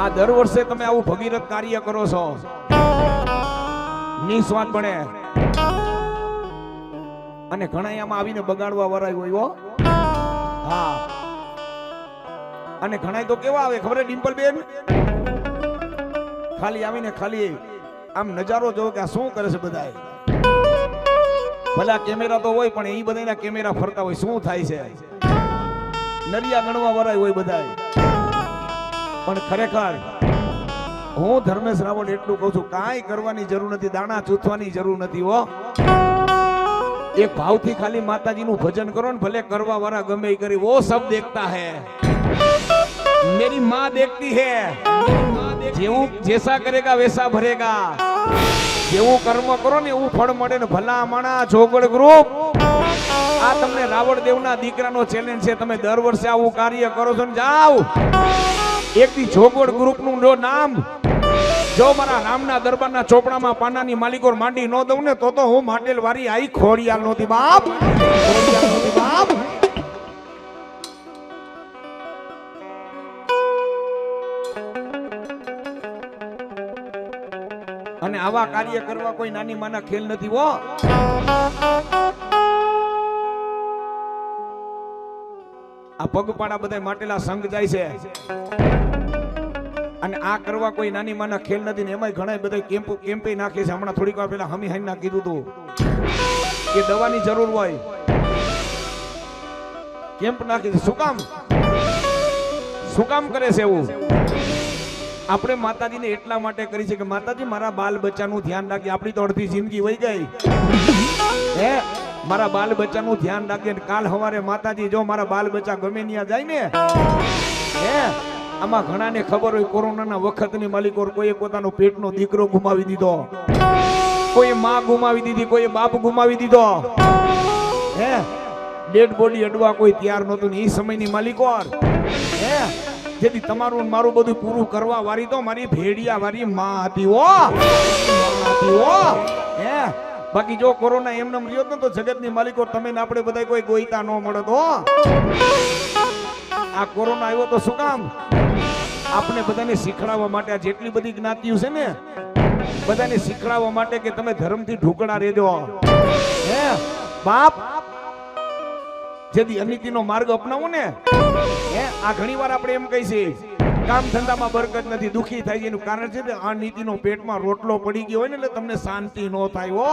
આ દર વર્ષે તમે આવું ભગીરથ કાર્ય કરો છો. નિસ્વાર્થ બને. અને ઘણા આમાં આવીને બગાડવા વરાય હોય હા. અને ઘણા તો કેવા આવે ખબર ડિમ્પલ બેન? ખાલી આવીને ખાલી આમ નજારો જોવો કે આ શું કરે છે બધાય. ભલા કેમેરા તો હોય પણ એ બધાના કેમેરા ફરતા હોય, શું થાય છે? નરિયા ગણવા વરાય હોય બધાય. પણ ખરેખર, હું ધર્મેશ રાવણ એટલું કહું છું, કાંઈ કરવાની જરૂર નથી, દાણા ચૂથવાની જરૂર નથી, હો. એક ભાવથી ખાલી માતાજીનું ભજન કરો ને ભલે કરવા વાળા ગમે કરી, વો સબ દેખતા હે. મેરી માં દેખતી હે. જેવું જેસા કરેગા વેસા ભરેગા. જેવું કર્મ કરો ને એવું ફળ મળે ને ભલા માણા જોગળ ગ્રુપ. આ તમને રાવણ દેવના દીકરાનો ચેલેન્જ છે, તમે દર વર્ષે આવું કાર્ય કરો છો ને જાઓ. એક દી જોગવડ ગ્રુપનું જો નામ, જો મારા રામના દરબારના ચોપડામાં પાનાની માલિકોર માંડી ન દઉં ને, તો તો હું માટેલ વારી આઈ ખોડિયાલ નોતી. બાપ! ખોડિયાલ નહોતી બાપ! અને આવા કાર્ય કરવા કોઈ નાની માના ખેલ નથી, હો. આ પગપાળા બધા માટેલા સંઘ જાય છે. અને આ કરવા કોઈ નાની માના ખેલ નથી ને એમાંય ઘણા બધા કેમ્પ કેમ્પે નાખે છે. હમણાં થોડીક વાર પહેલા હમી હાઈ કીધું હતું કે દવાની જરૂર હોય. કેમ્પ નાખે છે. શું કામ? શું કામ કરે છે એવું? આપણે માતાજીને એટલા માટે કરી છે કે માતાજી, મારા બાલ બચ્ચાનું ધ્યાન રાખે આપણી તો અડધી જિંદગી વહી ગઈ. હે? મારા બાલ બચ્ચાનું ધ્યાન રાખીએ. ને કાલ સવારે માતાજી, જો મારા બાલ બચ્ચા ગમે ત્યાં જાય ને, હે? આમાં ઘણાને ખબર હોય કોરોનાના વખતની માલિકો કોઈએ પોતાનો પેટનો દીકરો ગુમાવી દીધો. કોઈ માં ગુમાવી દીધી કોઈ બાપ ગુમાવી દીધો. હે? ડેડ બોડી અડવા કોઈ તૈયાર નહોતું ને એ સમયની માલિકો હે? જેથી તમારું મારું બધું પૂરું કરવા વાળી તો મારી ભેડિયા વાળી માં હતી ઓ હતી ઓ હે? બાકી જો કોરોના એમને એમ રહ્યો તો જગતની માલિકો તમે આપણે બધા કોઈ ગોઈતા ન મળત હો. આ કોરોના આવ્યો તો શું કામ? આપણે બધાને શીખડાવવા માટે જેટલી બધી જ્ઞાતિઓ છે ને, બધાને શીખડાવવા માટે કે તમે ધર્મથી ઢોકળા રહેજો હે? બાપ, જેથી અનિતિનો માર્ગ અપનાવો ને. હે? આ ઘણીવાર આપણે એમ કહી કામ ધંધામાં બરકત નથી, દુખી થાય એનું કારણ છે ને આ નીતિનો પેટમાં રોટલો પડી ગયો હોય ને, એટલે તમને શાંતિ ન થાય, હો.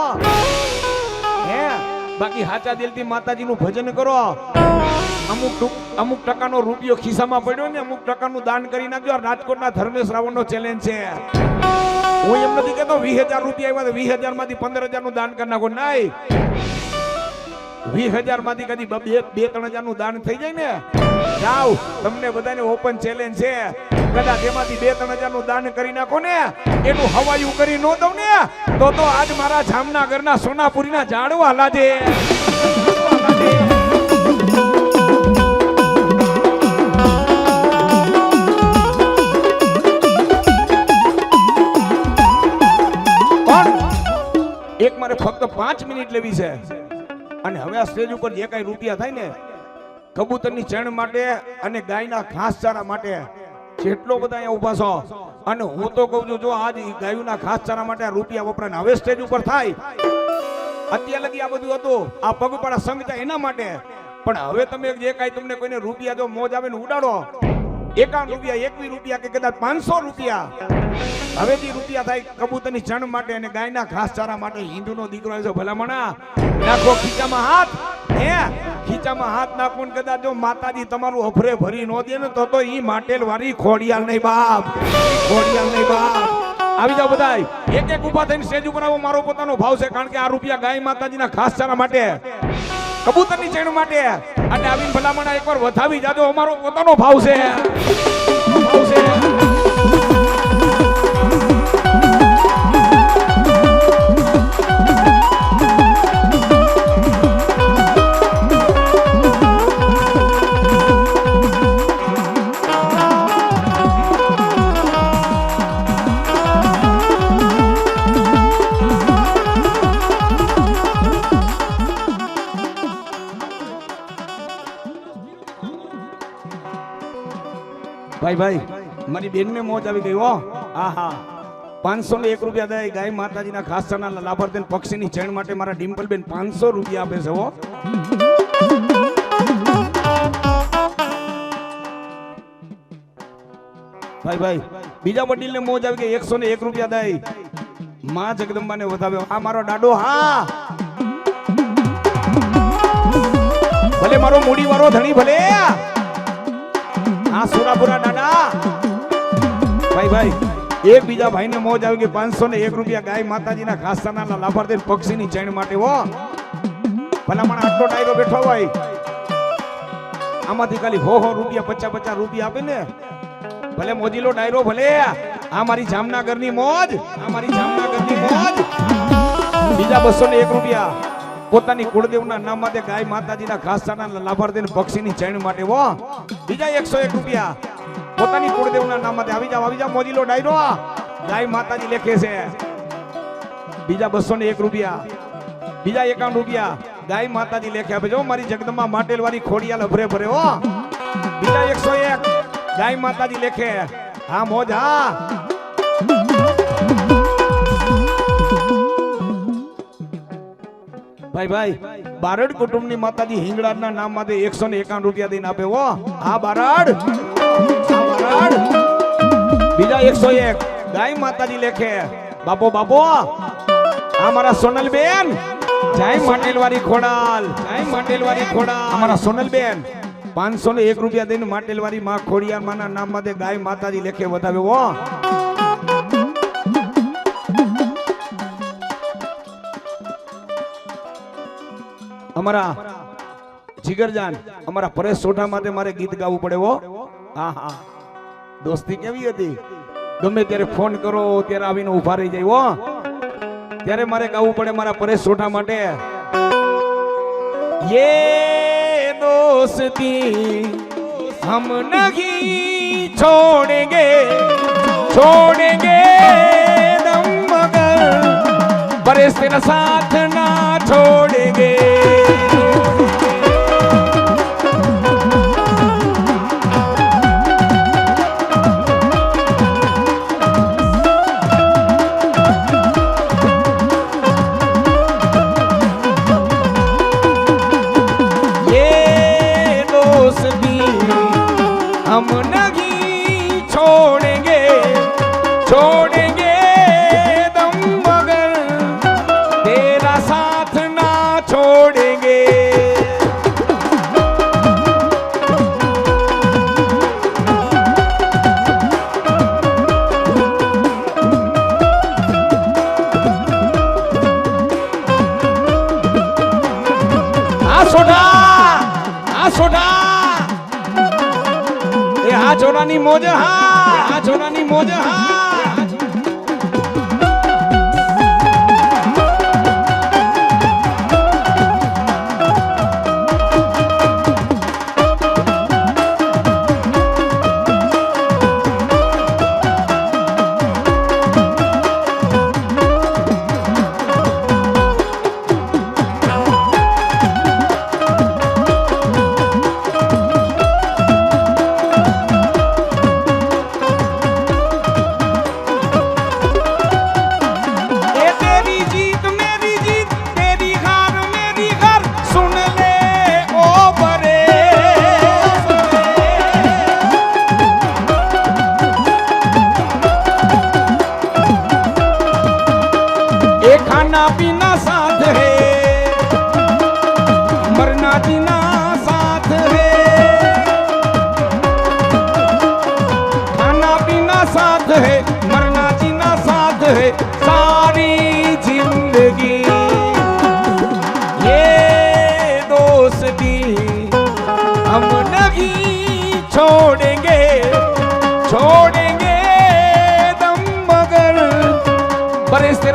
હે? બાકી હાચા દિલથી માતાજીનું ભજન કરો. અમુક અમુક ટકાનો રૂપિયો ખિસ્સામાં પડ્યો ને અમુક ટકાનું દાન કરી નાખ્યો. રાજકોટના ધર્મેશ રાવણનો ચેલેન્જ છે. હું એમ નથી કહેતો વીસ હજાર રૂપિયા આવ્યા વીસ હજારમાંથી પંદર હજારનું દાન કરી નાખો. નહીં. વીસ હજારમાંથી કદી બે બે, ત્રણ હજારનું દાન થઈ જાય ને? જાઓ, તમને બધાને ઓપન ચેલેન્જ છે. કદાચ એમાંથી બે, ત્રણ હજારનું દાન કરી નાખો ને? એનું હવાયું કરી ન દઉં ને? તો તો આજ મારા જામનગરના સોનાપુરીના ઝાડવા લાજે. એક મારે ફક્ત પાંચ મિનિટ લેવી છે. અને હવે આ સ્ટેજ ઉપર જે કાંઈ રૂપિયા થાય ને, કબૂતરની ચણ માટે અને ગાયના ઘાસચારા માટે જેટલો બધા અહીંયા ઊભા છો. અને હું તો કહું છું, જો આજ ઈ ઘાસ ચારા માટે રૂપિયા વપરાય હવે સ્ટેજ ઉપર થાય. અત્યાર લગી આ બધું હતું, આ પગપાળા સંગતા એના માટે. પણ હવે તમે જે કાંઈ તમને કોઈને રૂપિયા જો મોજ આવે ને ઉડાડો, એકાવન રૂપિયા, એકવીસ રૂપિયા કે કદાચ પાંચસો રૂપિયા હવે જે રૂપિયા થાય કબૂતરની ચણ માટે અને ગાયના ઘાસચારા માટે. હિન્દુનો દીકરો આવ્યો ભલામણા. નાખો ખીચામાં હાથ. હે? ખીચામાં હાથ નાખો ને કદાચ જો માતાજી તમારું અફરે ભરી ન દે ને તો તો ઈ માટેલ વારી ખોડિયાલ નહીં બાપ. ખોડિયાલ નહીં બાપ. આવી જાઓ બધાય. એક એક ઊભા થઈને સ્ટેજ ઉપર આવો. મારો પોતાનો ભાવ છે કારણ કે આ રૂપિયા ગાય માતાજીના ઘાસચારા માટે. કબૂતરની ચેણ માટે. અને આવીને ભલામણા એકવાર વધાવી જાજો. અમારો પોતાનો ભાવ છે. ભાવ ભાઈ ભાઈ મારી બેનને મોજ આવી ગઈ હો. હા હા પાંચસો ને એક રૂપિયા દે ગાય માતાજીના ખાસ ચણા લાભાર્થી પક્ષીની ચેણ માટે મારા ડિમ્પલ બેન પાંચસો રૂપિયા આપે છે હો. ભાઈ ભાઈ બીજા વડીલને મોજ આવી ગઈ એકસો ને એક રૂપિયા દઈ માં જગદંબાને વધાવ્યો. આ મારો દાડો હા. ભલે મારો મૂડી વાળો ધણી ભલે. આ સુરાપુરા દાદા ભાઈ ભાઈ એક બીજા ભાઈને મોજ આવી ગઈ. પાંચસો ને એક રૂપિયા ગાય માતાજીના ખાસાના લાભાર્થી પક્ષીની ચેણ માટે, હો. ભલામણ આટલો ડાયરો બેઠો હોય. આમાંથી ખાલી હો હો રૂપિયા, પચાસ પચાસ રૂપિયા આપે ને. ભલે મોજીલો ડાયરો ભલે. આ મારી જામનગરની મોજ, આ મારી જામનગરની મોજ. બીજા બસો ને એક રૂપિયા. પોતાની કુળદેવના નામ માટે ગાય માતાજીના ખાસાના લાભાર્થીને પક્ષીની ચેણ માટે, હો. બીજા એકસો એક રૂપિયા. પોતાની કુળદેવના નામ માટે આવી જાવ આવી જાવ મોજીલો ડાયરો. ગાય માતાજી લેખે છે. બીજા બસો ને એક રૂપિયા. બીજા એકાવન રૂપિયા. ગાય માતાજી લેખે આપે જો મારી જગદમાં માટેલવાળી ખોડિયાલ અભરે ભરે, હો. બીજા એકસો એક. ગાય માતાજી લેખે. હા, મોજ, હા. ભાઈ ભાઈ, બારડ કુટુંબની માતાજી હિંગળાજના નામ માટે એકસો ને એકાવન રૂપિયા દઈને આપે હો. આ બારડ. બીજા એકસો એક. ગાય માતાજી લેખે. બાપો બાપો. આ મારા સોનલ બેન જય માટેલવારી ખોડાલ. જય માટેલવારી ખોડાલ. અમારા સોનલ બેન પાંચસો ને એક રૂપિયા દઈને માટેલવારી માં ખોડિયાર માના નામ માટે ગાય માતાજી લેખે વધાવ્યો અમારા જીગરજાન અમારા પરેશ સોઢા માટે મારે ગીત ગાવું પડે હો હા હા દોસ્તી કેવી હતી ગમે ત્યારે ફોન કરો ત્યારે આવીને ઉભા રહી જાય હો ત્યારે મારે ગાવું પડે મારા પરેશ સોઢા માટે યે દોસ્તી હમ નહીં છોડેંગે છોડેંગે દમ મગર परेश तेरा साथ ना छोड़ेंगे જોડાની મોજ હા આ જોડાની મોજ હા.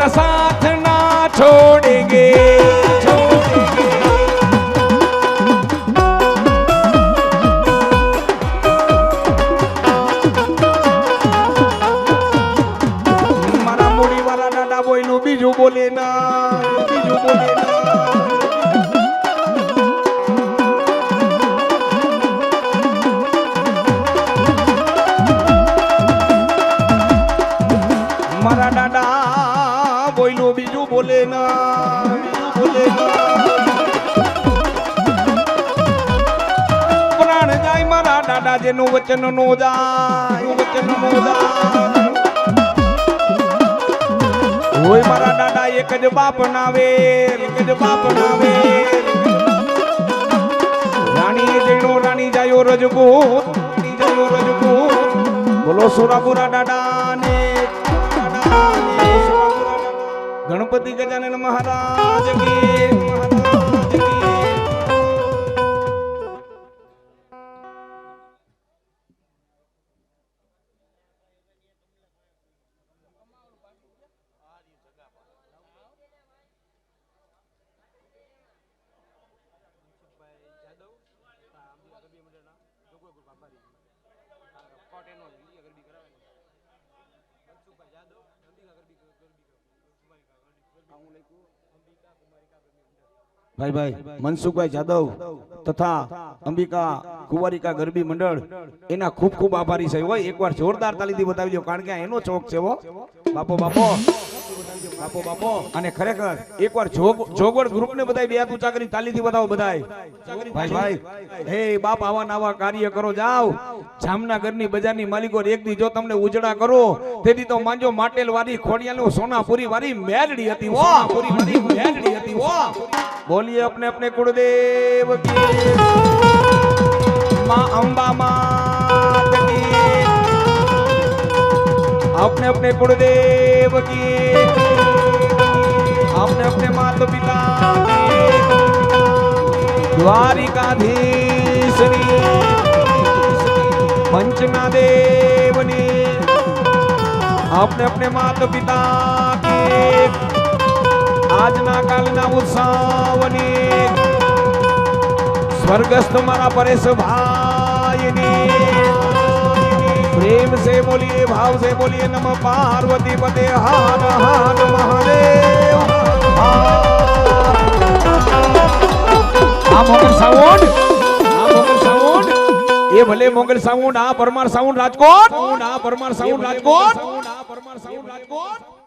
साथ ना छोड़ेंगे छोड़ेंगे ભોલેનાથ ભોલેનાથ પ્રાણ જાય મારા દાદા જેનું વચન નો જાય વચન નો જાય હોય મારા દાદા એક જ બાપ નાવે એક જ બાપ નાવે રાણી જૈનો રાણી જાયો રજપૂત રાણી જાયો બોલો, સુરાપુરા દાદા. ગજાનન મહારાજ કી. ભાઈ ભાઈ, મનસુખભાઈ જાદવ તથા અંબિકા કુંવારિકા ગરબી મંડળ, એના ખૂબ ખૂબ આભારી છે. હોય, એકવાર જોરદાર તાલીથી બતાવી દો કારણ કે એનો ચોક છે બાપો બાપો. બાપો બાપો અને ખરેખર એકવાર જોગ જોગવડ ગ્રુપને બધાય બે હાથ ઊંચા કરી તાલીથી બતાવો બધાય ભાઈ ભાઈ હે બાપ આવા નવા કાર્ય કરો જાવ જામનગરની બજારની માલિકો એક દી જો તમને ઉજળા કરો તેથી તો માંજો માટેલ વારી ખોડિયાનું સોનાપુરી વારી મેલડી હતી વો પૂરી વારી મેલડી હતી વો બોલીએ अपने अपने कुलदेव की माँ अम्बा मात की अपने अपने कुलदेव की अपने अपने माता पिता की દ્વારિકાધીશની પંચના દેવની अपने अपने माता पिता की આજના કાલના ઉત્સવની સ્વર્ગસ્થ મારા પરેશ ભાઈની પ્રેમ સે બોલીએ ભાવ સે બોલીએ નમ પાર્વતી પતે હાન હાન મહાદેવ આ મોગલ સાઉન્ડ આ મોગલ સાઉન્ડ એ ભલે મોગલ સાઉન્ડ આ પરમાર સાઉન્ડ રાજકોટ? આ પરમાર સાઉન્ડ રાજકોટ? આ પરમાર સાઉન્ડ રાજકોટ?